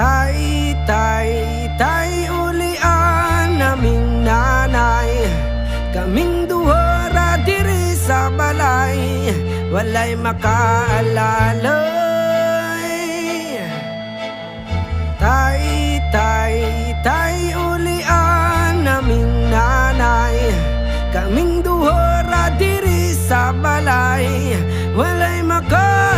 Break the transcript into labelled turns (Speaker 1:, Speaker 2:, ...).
Speaker 1: Tay, tay, tay ulian naming nanay. Kaming duhara diri sa balay Walay makaalalay. Tay, tay, tay ulian naming nanay. Kaming duhara diri sa balay Walay makaalalay